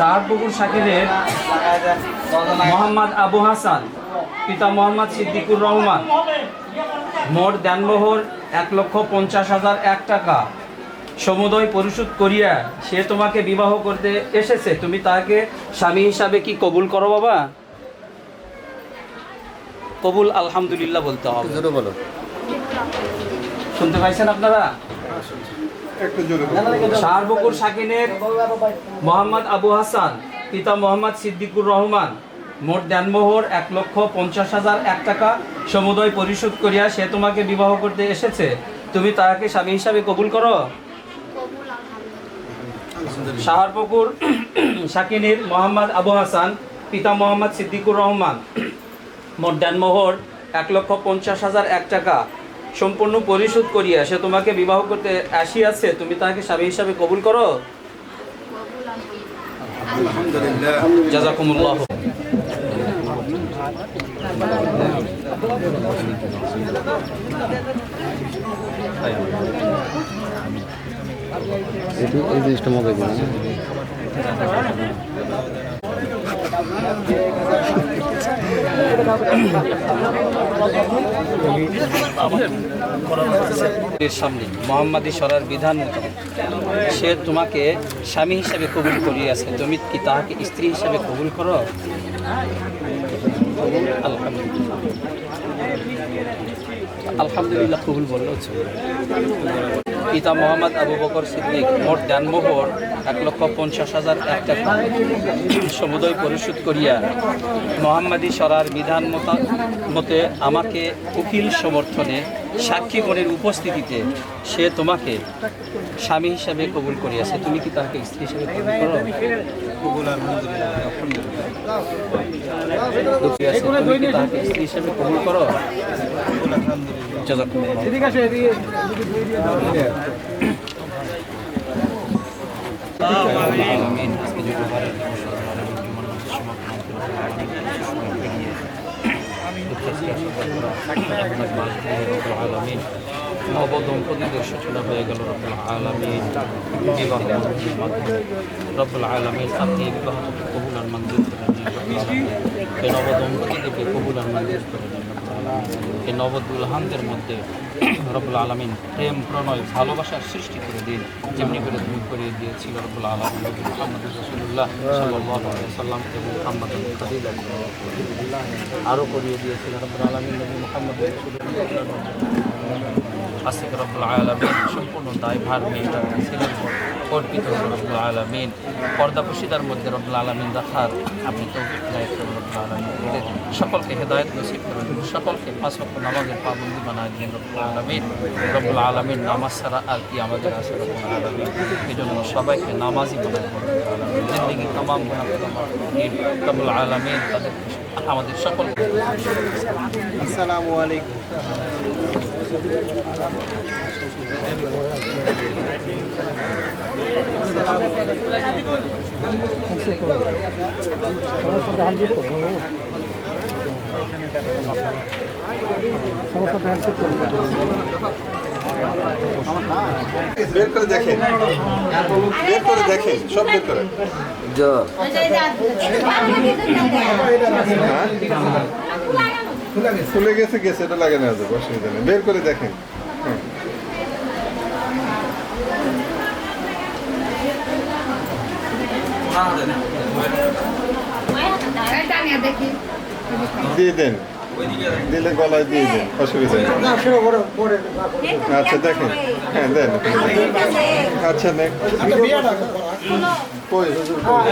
শাহপুকুর শাকিরের মোহাম্মদ আবু হাসান পিতা মোহাম্মদ সিদ্দিকুর রহমান। মোট দেনমোহর এক লক্ষ পঞ্চাশ হাজার এক টাকা। সমুদয় পরিশোধ করিয়া সে তোমাকে বিবাহ করতে এসেছে। তুমি তাকে স্বামী হিসাবে কি কবুল করো বাবা? কবুল আলহামদুলিল্লাহ বলতে হবে। বলো। শুনতে পাইছেন আপনারা? শাহবকুর শাকিনের মোহাম্মদ আবু হাসান, পিতা মোহাম্মদ সিদ্দিকুর রহমান, মোট দেনমোহর এক লক্ষ পঞ্চাশ হাজার এক টাকা সমুদয় পরিশোধ করিয়া সে তোমাকে বিবাহ করতে এসেছে। তুমি তাহাকে স্বামী হিসাবে কবুল করো? শাহরপুকুর শাকিনের মোহাম্মদ আবু হাসান, পিতা মোহাম্মদ সিদ্দিকুর রহমান, মোট দেনমোহর এক লক্ষ পঞ্চাশ হাজার এক টাকা সম্পূর্ণ পরিশোধ করিয়া সে তোমাকে বিবাহ করতে আসিয়াছে তুমি তাকে স্বামী হিসাবে কবুল করো? জাজাকুমুল্লাহ। এই জিনিসটা মজা করে এর সামনে মোহাম্মদী সরার বিধান মতো সে তোমাকে স্বামী হিসাবে কবুল করিয়াছে। তুমি কি তাহাকে স্ত্রী হিসাবে কবুল করো? আলহামদুলিল্লাহ। আলহামদুলিল্লাহ কবুল বললেও। পিতা মোহাম্মদ আবু বকর সিদ্দিক মোট দেনমোহর এক লক্ষ পঞ্চাশ হাজার এক টাকা। সমুদয় পরিশোধ করিয়া মোহাম্মদী সরার বিধান মতা- আমাকে উকিল সমর্থনে সাক্ষীগণের উপস্থিতিতে সে তোমাকে স্বামী হিসাবে কবুল করিয়াছে। তুমি কি তাকে স্ত্রী হিসাবে কবুল করো? স্ত্রী হিসাবে কবুল। আজকে সমাপন করে আলমিন নব দম্পতিদের সূচনা হয়ে গেল রব্বুল আলমিন বিবাহ রব্বুল আলমিন আপনি বিবাহ কবুল মঞ্জুর করে নিন রব্বুল এই নব দম্পতিদেরকে কবুল আর মঞ্জুর করে নিন। রব্বুল এই নব মধ্যে রব্বুল আলমিন প্রেম, প্রণয়, ভালোবাসার সৃষ্টি করে দিন। যেমনি করে তুমি করিয়ে দিয়েছিল রব্বুল আলমিন মোহাম্মদ রসুল্লাহ সাল্লাহ সাল্লাম এবং মোহাম্মদ আরও করিয়ে দিয়েছিল রব্বুল আলমিন মোহাম্মদ আসিক রব্বুল আলমিন সম্পূর্ণ দায়ভার উপর অর্পিত রব্বুল আলমিন। পর্দাপশিদার মধ্যে রব্বুল আলমিন রাখার আপনি তো রব্বুল আলমিন সকলকে হেদায়ত নসিব করে দিন সকলকে পাঁচ নামাজের পাবন্দি বানায় দিন রব্বুল আলমিন রব্বুল আলমিন নামাজ ছাড়া আর কি আমাদের আছে রব্বুল আলমিন এই জন্য সবাইকে নামাজই বানায় দিন রব্বুল আলমিন জিন্দগি তামাম গুণা দিন রব্বুল আলমিন তাদের আমাদের সকলকে আসসালামু আলাইকুম বের করে দেখেন। বের করে দেখেন সব বের করে। খুলে গেছে গেছে এটা লাগে না অসুবিধা নেই। বের করে দেখেন। হ্যাঁ। দিয়ে দেন। দিলে গলায় দিয়ে দেন অসুবিধা নেই। আচ্ছা দেখেন। হ্যাঁ দেন। আচ্ছা দেখ কই হুজুর? কই?